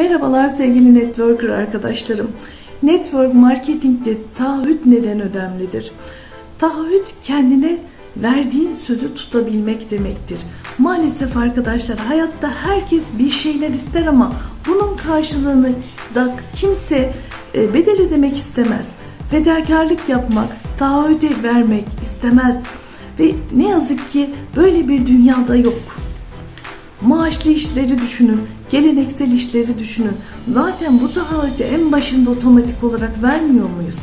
Merhabalar sevgili networker arkadaşlarım. Network marketingde taahhüt neden önemlidir? Taahhüt kendine verdiğin sözü tutabilmek demektir. Maalesef arkadaşlar hayatta herkes bir şeyler ister ama bunun karşılığını da kimse e, bedel ödemek istemez. Fedakarlık yapmak, taahhüt vermek istemez. Ve ne yazık ki böyle bir dünyada yok. Maaşlı işleri düşünün, geleneksel işleri düşünün. Zaten bu taahhütü en başında otomatik olarak vermiyor muyuz?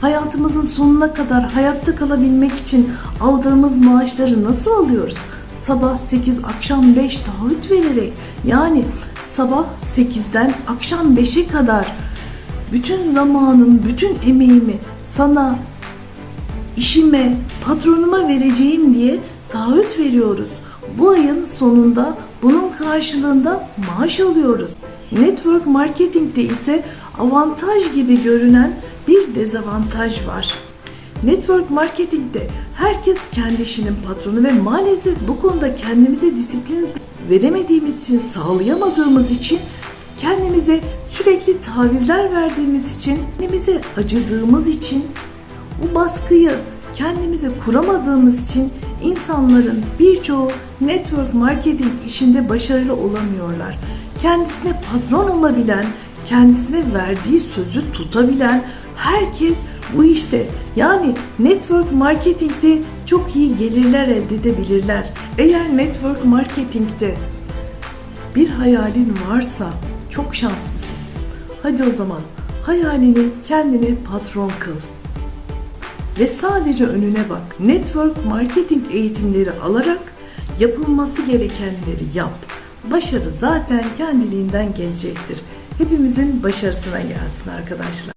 Hayatımızın sonuna kadar hayatta kalabilmek için aldığımız maaşları nasıl alıyoruz? Sabah 8, akşam 5 taahhüt vererek yani sabah 8'den akşam 5'e kadar bütün zamanım, bütün emeğimi sana işime, patronuma vereceğim diye taahhüt veriyoruz. Bu ayın sonunda bunun karşılığında maaş alıyoruz. Network marketingde ise avantaj gibi görünen bir dezavantaj var. Network marketingde herkes kendi işinin patronu ve maalesef bu konuda kendimize disiplin veremediğimiz için, sağlayamadığımız için kendimize sürekli tavizler verdiğimiz için, kendimize acıdığımız için bu baskıyı kendimize kuramadığımız için insanların birçoğu network marketing işinde başarılı olamıyorlar. Kendisine patron olabilen, kendisine verdiği sözü tutabilen herkes bu işte yani network marketingde çok iyi gelirler elde edebilirler. Eğer network marketingde bir hayalin varsa çok şanslısın. Hadi o zaman hayalini kendine patron kıl ve sadece önüne bak. Network marketing eğitimleri alarak yapılması gerekenleri yap. Başarı zaten kendiliğinden gelecektir. Hepimizin başarısına gelsin arkadaşlar.